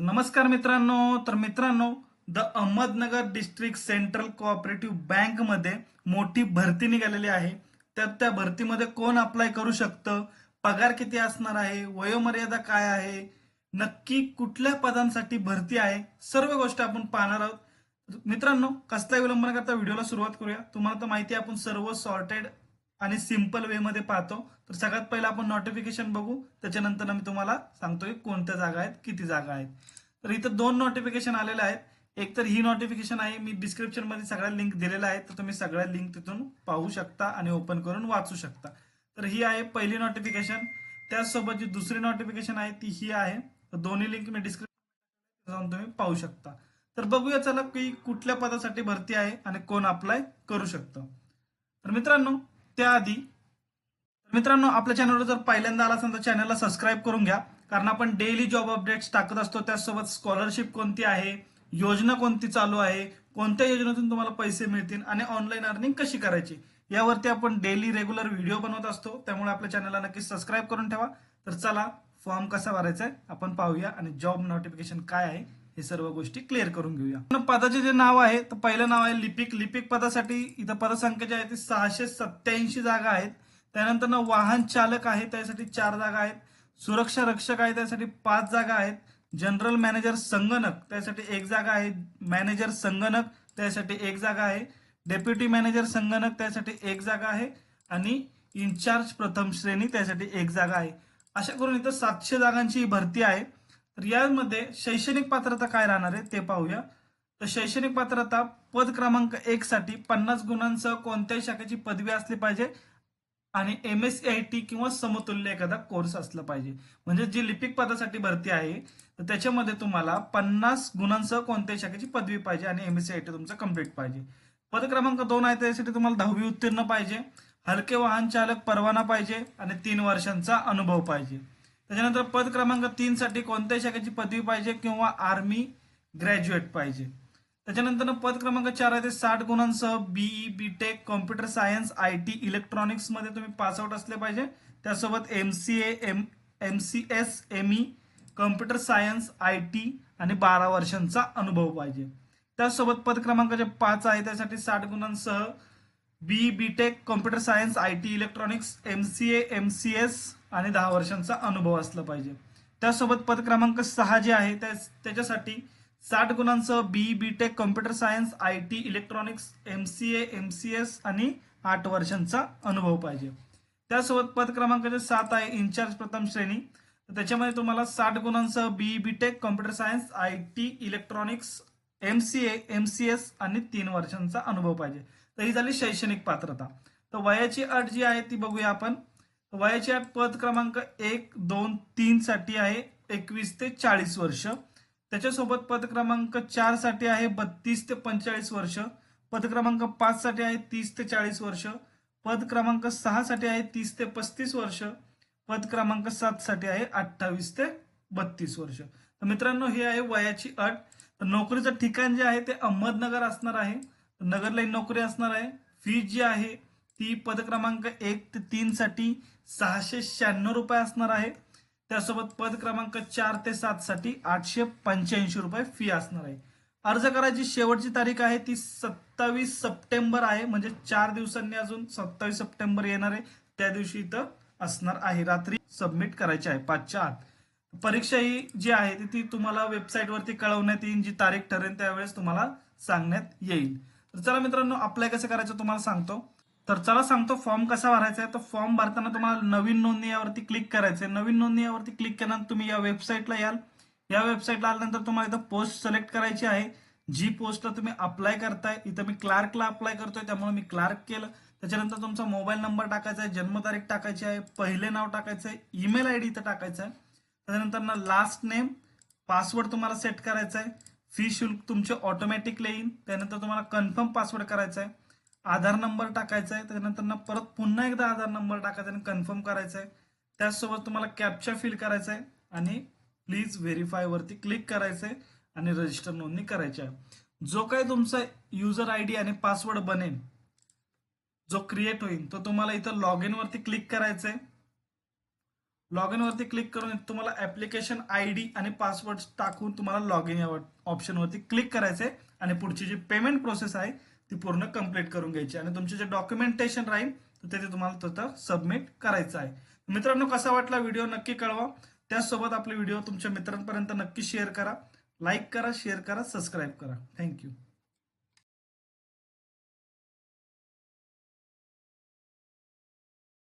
नमस्कार मित्रांनो तर मित्रांनो the Ahmednagar District Central Cooperative बँकमध्ये मोठी भरती निघालेली आहे. तर त्या भरतीमध्ये कोण अप्लाय करू शकतं? पगार किती असणार आहे? वयोमर्यादा काय आहे? नक्की कुठल्या पदांसाठी भरती आहे? सर्व गोष्टी आपण पाहणार आहोत. मित्रांनो कसला विलंब न करता व्हिडिओला सुरुवात करूया. तुम्हाला तर माहिती आहे आपण सर्व सॉर्टेड आणि सिंपल वे मध्ये पाहतो. तर सगळ्यात पहिला आपण नोटिफिकेशन बघू. त्याच्यानंतर मी तुम्हाला सांगतोय कोणत्या जागा आहेत किती जागा आहेत. तर इथं दोन नोटिफिकेशन आलेले आहेत. एक तर ही नोटिफिकेशन आहे मी डिस्क्रिप्शनमध्ये सगळ्या लिंक दिलेल्या आहेत. तर तुम्ही सगळ्या लिंक तिथून पाहू शकता आणि ओपन करून वाचू शकता. तर ही आहे पहिली नोटिफिकेशन त्याचसोबत जी दुसरी नोटिफिकेशन आहे ती ही आहे. तर दोन्ही लिंक मी डिस्क्रिप्शन जाऊन तुम्ही पाहू शकता. तर बघूया चला की कुठल्या पदासाठी भरती आहे आणि कोण अप्लाय करू शकतं. तर मित्रांनो त्याआधी मित्रांनो आपल्या चॅनलवर जर पहिल्यांदा आला असेल तर चॅनलला सबस्क्राईब करून घ्या. कारण आपण डेली जॉब अपडेट्स टाकत असतो. त्याचसोबत स्कॉलरशिप कोणती आहे? योजना कोणती चालू आहे? कोणत्या योजनेतून तुम्हाला पैसे मिळतील? आणि ऑनलाईन अर्निंग कशी करायची? यावरती आपण डेली रेग्युलर व्हिडिओ बनवत असतो. त्यामुळे आपल्या चॅनलला नक्की सबस्क्राईब करून ठेवा. तर चला फॉर्म कसा भरायचा आहे? आपण पाहूया. आणि जॉब नोटिफिकेशन काय आहे? हे सर्व गोष्टी क्लिअर करून घेऊया. पदाचे जे नाव आहे तर पहिलं नाव आहे लिपिक. लिपिक पदासाठी इथं पदसंख्या जी आहे ती सहाशे सत्याऐंशी जागा आहेत. त्यानंतर ना वाहन चालक आहे त्यासाठी चार जागा आहेत. सुरक्षा रक्षक आहे त्यासाठी पाच जागा आहेत. जनरल मॅनेजर संगणक त्यासाठी एक जागा आहे. मॅनेजर संगणक त्यासाठी एक जागा आहे. डेप्युटी मॅनेजर संगणक त्यासाठी एक जागा आहे. आणि इन्चार्ज प्रथम श्रेणी त्यासाठी एक जागा आहे. अशा करून इथं सातशे जागांची भरती आहे. तर यामध्ये शैक्षणिक पात्रता काय राहणार आहे ते पाहूया. तर शैक्षणिक पात्रता पद क्रमांक एक साठी पन्नास गुणांसह कोणत्याही शाखेची पदवी असली पाहिजे आणि M S C I T किंवा समतुल्य एखादा कोर्स असला पाहिजे. म्हणजे जी लिपिक पदासाठी भरती आहे तर त्याच्यामध्ये तुम्हाला पन्नास गुणांसह कोणत्याही शाखेची पदवी पाहिजे आणि M S C I T तुमचं कंप्लीट पाहिजे. पद क्रमांक दोन आहे त्यासाठी तुम्हाला दहावी उत्तीर्ण पाहिजे. हलके वाहन चालक परवाना पाहिजे आणि तीन वर्षांचा अनुभव पाहिजे. त्याच्यानंतर पद क्रमांक तीन साठी कोणत्याही शाखेची पदवी पाहिजे किंवा आर्मी ग्रॅज्युएट पाहिजे. त्याच्यानंतर पद क्रमांक चार आहे ते साठ गुणांसह B E tech computer science I T इलेक्ट्रॉनिक्समध्ये तुम्ही पास आउट असले पाहिजे. त्यासोबत M C M M C S M E computer science I T आणि बारा वर्षांचा अनुभव पाहिजे. त्यासोबत पद क्रमांक जे पाच आहे त्यासाठी साठ गुणांसह B tech computer science I T electronics M C A M C S आणि दहा वर्षांचा अनुभव असला पाहिजे. त्यासोबत पद क्रमांक सहा जे आहे त्याच्यासाठी साठ गुणांसह B B tech computer science I T electronics M C A M C S आणि आठ वर्षांचा अनुभव पाहिजे. त्यासोबत पद क्रमांक जे सात आहे इन्चार्ज प्रथम श्रेणी. त्याच्यामध्ये तुम्हाला साठ गुणांसह B B tech computer science I T electronics M C A M C S आणि तीन वर्षांचा अनुभव पाहिजे. तर ही झाली शैक्षणिक पात्रता. तर वयाची अट जी आहे ती बघूया आपण. वयाची अट पद क्रमांक एक दोन तीन साठी आहे एकवीस ते चाळीस वर्ष. त्याच्यासोबत पद क्रमांक चारसाठी आहे बत्तीस ते पंचेचाळीस वर्ष. पद क्रमांक पाच साठी आहे तीस ते चाळीस वर्ष. पद क्रमांक सहा साठी आहे तीस ते पस्तीस वर्ष. पद क्रमांक सात साठी आहे अठ्ठावीस ते बत्तीस वर्ष. तर मित्रांनो ही आहे वयाची अट. तर नोकरीचं ठिकाण जे आहे ते अहमदनगर असणार आहे. नगरलाईन नोकरी असणार आहे. फी जी आहे ती पद क्रमांक एक ते तीन साठी सहाशे शहाण्णव रुपये असणार आहे. त्यासोबत पद क्रमांक चार ते सात साठी आठशे पंच्याऐंशी रुपये फी असणार आहे. अर्ज करायची शेवटची तारीख आहे ती सत्तावीस सप्टेंबर आहे म्हणजे चार दिवसांनी अजून सत्तावीस सप्टेंबर येणार आहे. त्या दिवशी इथं असणार आहे. रात्री सबमिट करायची आहे पाचच्या आत. परीक्षा ही जी आहे ती ती तुम्हाला वेबसाईटवरती कळवण्यात येईल जी तारीख ठरेल त्यावेळेस तुम्हाला सांगण्यात येईल. तर चला मित्रांनो अप्लाय कसं करायचं तुम्हाला सांगतो. तर चला सांगतो फॉर्म कसा भरायचा आहे. तर फॉर्म भरताना तुम्हाला नवीन नोंदणी यावरती क्लिक करायचं आहे. नवीन नोंदणी यावरती क्लिक केल्यानंतर तुम्ही या वेबसाईटला याल. या वेबसाईटला आल्यानंतर तुम्हाला इथं पोस्ट सिलेक्ट करायची आहे. जी पोस्टला तुम्ही अप्लाय करताय इथं मी क्लार्कला अप्लाय करतोय त्यामुळे मी क्लार्क केलं. त्याच्यानंतर तुमचा मोबाईल नंबर टाकायचा आहे जन्मतारीख टाकायची आहे पहिले नाव टाकायचं आहे ईमेल आय डी इथं टाकायचं आहे. त्याच्यानंतर ना लास्ट नेम पासवर्ड तुम्हाला सेट करायचा आहे. फी शुल्क तुमचे ऑटोमॅटिकली येईल. त्यानंतर तुम्हाला कन्फर्म पासवर्ड करायचा आहे. आधार नंबर टाकायचा आहे त्यानंतर ना परत पुन्हा एकदा आधार नंबर टाकायचा आणि कन्फर्म करायचा आहे त्याचसोबत तुम्हाला कॅप्चा फिल करायचा आहे आणि प्लीज व्हेरीफाय वरती क्लिक करायचं आहे आणि रजिस्टर नोंदणी करायची आहे जो काही तुमचा युजर आय डी आणि पासवर्ड बनेल जो क्रिएट होईल तो तुम्हाला इथं लॉग इन वरती क्लिक करायचं आहे लॉग इन वरती क्लिक करून तुम्हाला ऍप्लिकेशन आय डी आणि पासवर्ड टाकून तुम्हाला लॉग इन या ऑप्शन वरती क्लिक करायचंय. आणि पुढची जी पेमेंट प्रोसेस आहे ती पूर्ण कंप्लीट करून घ्यायची. आणि तुमचे जे डॉक्युमेंटेशन राहील तर ते तुम्हाला तसं सबमिट करायचं आहे. मित्रांनो कसा वाटला व्हिडिओ नक्की कळवा. त्याचसोबत आपले व्हिडिओ तुमच्या मित्रांपर्यंत नक्की शेअर करा. लाईक करा शेअर करा सबस्क्राईब करा. थँक्यू